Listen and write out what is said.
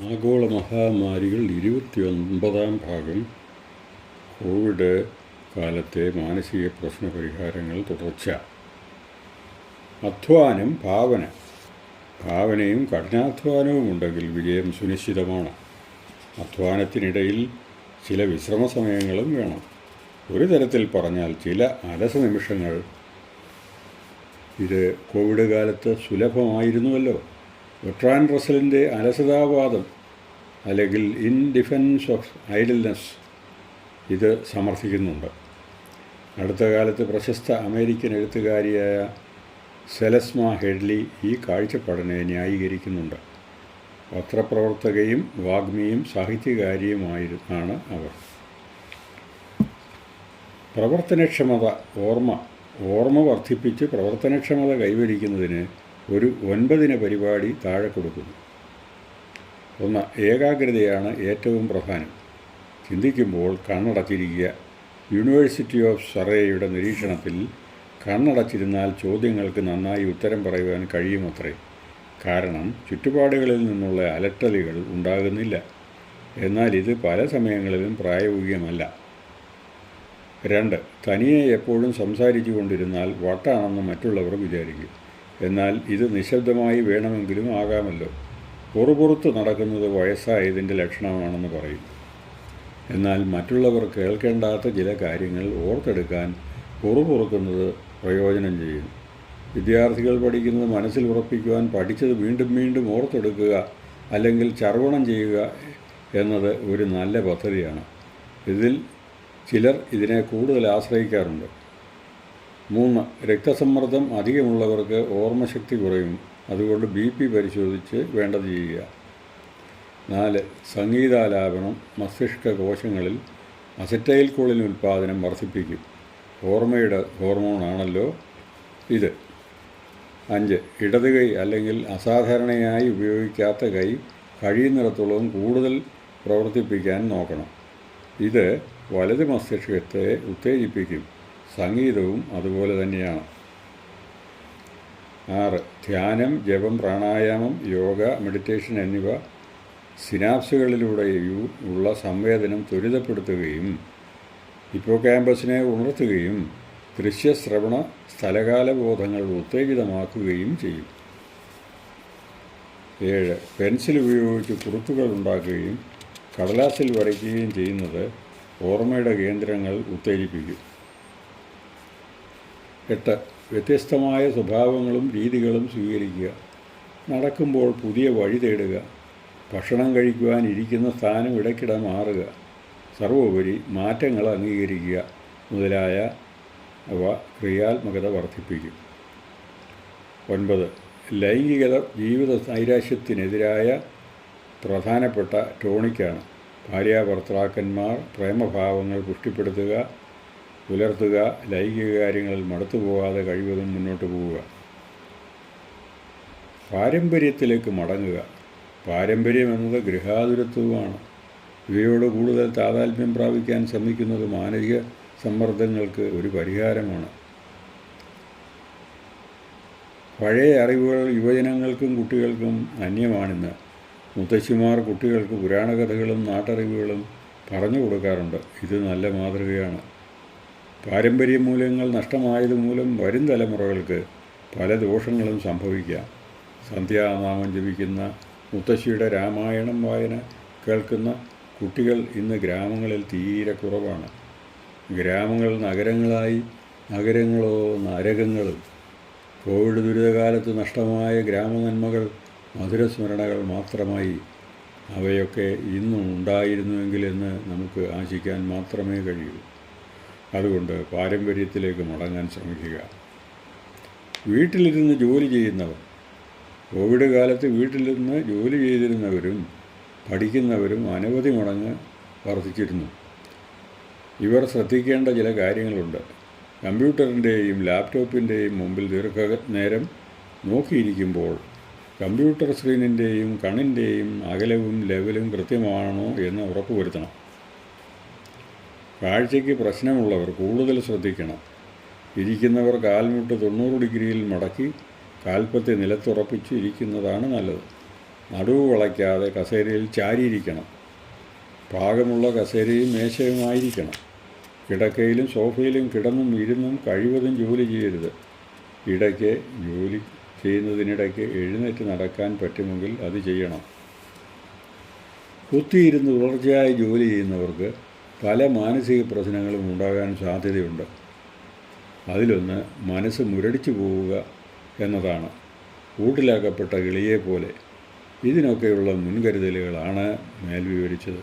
ആഗോള മഹാമാരികൾ ഇരുപത്തി ഒൻപതാം ഭാഗം കോവിഡ് കാലത്തെ മാനസിക പ്രശ്ന പരിഹാരങ്ങൾ തുടർച്ച. അധ്വാനം ഭാവന. ഭാവനയും കഠിനാധ്വാനവും ഉണ്ടെങ്കിൽ വിജയം സുനിശ്ചിതമാണ്. അധ്വാനത്തിനിടയിൽ ചില വിശ്രമ സമയങ്ങളും വേണം. ഒരു തരത്തിൽ പറഞ്ഞാൽ ചില അലസ നിമിഷങ്ങൾ ഇത് കോവിഡ് കാലത്ത് സുലഭമായിരുന്നുവല്ലോ. ബെട്രാൻ റസലിന്റെ അലസതാവാദം അല്ലെങ്കിൽ ഇൻ ഡിഫെൻസ് ഓഫ് ഐഡൽനെസ് ഇത് സമർത്ഥിക്കുന്നുണ്ട്. അടുത്ത കാലത്ത് പ്രശസ്ത അമേരിക്കൻ എഴുത്തുകാരിയായ സെലസ്മ ഹെഡ്ലി ഈ കാഴ്ചപ്പാടിനെ ന്യായീകരിക്കുന്നുണ്ട്. പത്രപ്രവർത്തകയും വാഗ്മിയും സാഹിത്യകാരിയുമായിരുന്നാണ് അവർ. പ്രവർത്തനക്ഷമത ഓർമ്മ ഓർമ്മ വർദ്ധിപ്പിച്ച് പ്രവർത്തനക്ഷമത കൈവരിക്കുന്നതിന് ഒരു ഒൻപതിന പരിപാടി താഴെ കൊടുക്കുന്നു. ഒന്ന് ഏകാഗ്രതയാണ് ഏറ്റവും പ്രധാനം. ചിന്തിക്കുമ്പോൾ കണ്ണടച്ചിരിക്കുക. യൂണിവേഴ്സിറ്റി ഓഫ് സറേയുടെ നിരീക്ഷണത്തിൽ കണ്ണടച്ചിരുന്നാൽ ചോദ്യങ്ങൾക്ക് നന്നായി ഉത്തരം പറയുവാൻ കഴിയുമത്രേ. കാരണം ചുറ്റുപാടുകളിൽ നിന്നുള്ള അലട്ടലുകൾ ഉണ്ടാകുന്നില്ല. എന്നാൽ ഇത് പല സമയങ്ങളിലും പ്രായോഗികമല്ല. രണ്ട് തനിയെ എപ്പോഴും സംസാരിച്ചു കൊണ്ടിരുന്നാൽ വട്ടാണെന്ന് മറ്റുള്ളവർ വിചാരിക്കും. എന്നാൽ ഇത് നിശബ്ദമായി വേണമെങ്കിലും ആകാമല്ലോ. പുറപുറത്ത് നടക്കുന്നത് വയസ്സായതിന്റെ ലക്ഷണമാണെന്ന് പറയും എന്നാൽ മറ്റുള്ളവർ കേൾക്കേണ്ടാത്ത ചില കാര്യങ്ങൾ ഓർത്തെടുക്കാൻ പുറപുറക്കുന്നത് പ്രയോജനം ചെയ്യും വിദ്യാർത്ഥികൾ പഠിക്കുന്നത് മനസ്സിൽ ഉറപ്പിക്കുവാൻ പഠിച്ചത് വീണ്ടും വീണ്ടും ഓർത്തെടുക്കുക അല്ലെങ്കിൽ ചർവണം ചെയ്യുക എന്നത് ഒരു നല്ല പദ്ധതിയാണ്. ഇതിൽ ചിലർ ഇതിനെ കൂടുതൽ ആശ്രയിക്കാറുണ്ട്. മൂന്ന് രക്തസമ്മർദ്ദം അധികമുള്ളവർക്ക് ഓർമ്മശക്തി കുറയും. അതുകൊണ്ട് ബി പി പരിശോധിച്ച് വേണ്ടത് ചെയ്യുക. നാല് സംഗീതാലാപനം മസ്തിഷ്ക കോശങ്ങളിൽ അസറ്റൈൽ കോളിൻ ഉൽപ്പാദനം വർദ്ധിപ്പിക്കും. ഓർമ്മയുടെ ഹോർമോണാണല്ലോ ഇത്. അഞ്ച് ഇടത് കൈ അല്ലെങ്കിൽ അസാധാരണയായി ഉപയോഗിക്കാത്ത കൈ കഴിയുന്നിടത്തോളം കൂടുതൽ പ്രവർത്തിപ്പിക്കാൻ നോക്കണം. ഇത് വലത് മസ്തിഷ്കത്തെ ഉത്തേജിപ്പിക്കും. സംഗീതവും അതുപോലെ തന്നെയാണ്. ആറ് ധ്യാനം ജപം പ്രാണായാമം യോഗ മെഡിറ്റേഷൻ എന്നിവ സിനാപ്സുകളിലൂടെ ഉള്ള സംവേദനം ത്വരിതപ്പെടുത്തുകയും ഇപ്പോൾ ക്യാമ്പസിനെ ഉണർത്തുകയും ദൃശ്യശ്രവണ സ്ഥലകാല ബോധങ്ങൾ ഉത്തേജിതമാക്കുകയും ചെയ്യും. ഏഴ് പെൻസിൽ ഉപയോഗിച്ച് കുറുത്തുകൾ ഉണ്ടാക്കുകയും കടലാസിൽ വരയ്ക്കുകയും ചെയ്യുന്നത് ഓർമ്മയുടെ കേന്ദ്രങ്ങൾ ഉത്തേജിപ്പിക്കും. എട്ട് വ്യത്യസ്തമായ സ്വഭാവങ്ങളും രീതികളും സ്വീകരിക്കുക. നടക്കുമ്പോൾ പുതിയ വഴി തേടുക. ഭക്ഷണം കഴിക്കുവാൻ ഇരിക്കുന്ന സ്ഥാനം ഇടയ്ക്കിടെ മാറുക. സർവോപരി മാറ്റങ്ങൾ അംഗീകരിക്കുക മുതലായ അവ ക്രിയാത്മകത വർദ്ധിപ്പിക്കും. ഒൻപത് ലൈംഗികത ജീവിത നൈരാശ്യത്തിനെതിരായ പ്രധാനപ്പെട്ട ടോണിക്കാണ്. ഭാര്യാഭർത്താക്കന്മാർ പ്രേമഭാവങ്ങൾ പുഷ്ടിപ്പെടുത്തുക പുലർത്തുക ലൈംഗിക കാര്യങ്ങളിൽ മടുത്തു പോകാതെ കഴിവതും മുന്നോട്ട് പോവുക. പാരമ്പര്യത്തിലേക്ക് മടങ്ങുക. പാരമ്പര്യം എന്നത് ഗൃഹാതുരത്വമാണ് ഇവയോട് കൂടുതൽ താതാത്മ്യം പ്രാപിക്കാൻ ശ്രമിക്കുന്നത് മാനസിക സമ്മർദ്ദങ്ങൾക്ക് ഒരു പരിഹാരമാണ്. പഴയ അറിവുകൾ യുവജനങ്ങൾക്കും കുട്ടികൾക്കും അന്യമാണിന്ന് മുത്തശ്ശിമാർ കുട്ടികൾക്ക് പുരാണകഥകളും നാട്ടറിവുകളും പറഞ്ഞു കൊടുക്കാറുണ്ട്. ഇത് നല്ല മാതൃകയാണ്. പാരമ്പര്യ മൂല്യങ്ങൾ നഷ്ടമായതുമൂലം വരും തലമുറകൾക്ക് പല ദോഷങ്ങളും സംഭവിക്കാം. സന്ധ്യാനാമം ജപിക്കുന്ന മുത്തശ്ശിയുടെ രാമായണം വായന കേൾക്കുന്ന കുട്ടികൾ ഇന്ന് ഗ്രാമങ്ങളിൽ തീരെ കുറവാണ്. ഗ്രാമങ്ങൾ നഗരങ്ങളായി നഗരങ്ങളോ നരകങ്ങളും. കോവിഡ് ദുരിതകാലത്ത് നഷ്ടമായ ഗ്രാമനന്മകൾ മധുരസ്മരണകൾ മാത്രമായി. അവയൊക്കെ ഇന്നും ഉണ്ടായിരുന്നുവെങ്കിൽ എന്ന് നമുക്ക് ആശിക്കാൻ മാത്രമേ കഴിയൂ. അതുകൊണ്ട് പാരമ്പര്യത്തിലേക്ക് മടങ്ങാൻ ശ്രമിക്കുക. വീട്ടിലിരുന്ന് ജോലി ചെയ്യുന്നവർ കോവിഡ് കാലത്ത് വീട്ടിലിരുന്ന് ജോലി ചെയ്തിരുന്നവരും പഠിക്കുന്നവരും അനവധി മടങ്ങ് വർദ്ധിച്ചിരുന്നു. ഇവർ ശ്രദ്ധിക്കേണ്ട ചില കാര്യങ്ങളുണ്ട്. കമ്പ്യൂട്ടറിന്റെയും ലാപ്ടോപ്പിന്റെയും മുമ്പിൽ ദീർഘ നേരം നോക്കിയിരിക്കുമ്പോൾ കമ്പ്യൂട്ടർ സ്ക്രീനിന്റെയും കണ്ണിന്റെയും അകലവും ലെവലും കൃത്യമാണോ എന്ന് ഉറപ്പുവരുത്തണം. കാഴ്ചയ്ക്ക് പ്രശ്നമുള്ളവർ കൂടുതൽ ശ്രദ്ധിക്കണം. ഇരിക്കുന്നവർ കാൽമുട്ട് തൊണ്ണൂറ് ഡിഗ്രിയിൽ മടക്കി കാൽപ്പത്തി നിലത്തുറപ്പിച്ച് ഇരിക്കുന്നതാണ് നല്ലത്. നടുവ് വളയ്ക്കാതെ കസേരയിൽ ചാരിയിരിക്കണം. പാകമുള്ള കസേരയും മേശയുമായിരിക്കണം. കിടക്കയിലും സോഫയിലും കിടന്നും ഇരുന്നും കഴിവതും ജോലി ചെയ്യരുത്. ഇടയ്ക്ക് ജോലി ചെയ്യുന്നതിനിടയ്ക്ക് എഴുന്നേറ്റ് നടക്കാൻ പറ്റുമെങ്കിൽ അത് ചെയ്യണം. കുത്തിയിരുന്ന് തുടർച്ചയായി ജോലി ചെയ്യുന്നവർക്ക് പല മാനസിക പ്രശ്നങ്ങളും ഉണ്ടാകാൻ സാധ്യതയുണ്ട്. അതിലൊന്ന് മനസ്സ് മുരടിച്ചു പോവുക എന്നതാണ്. കൂട്ടിലാക്കപ്പെട്ട കിളിയെ പോലെ ഇതിനൊക്കെയുള്ള മുൻകരുതലുകളാണ് മേൽ വിവരിച്ചത്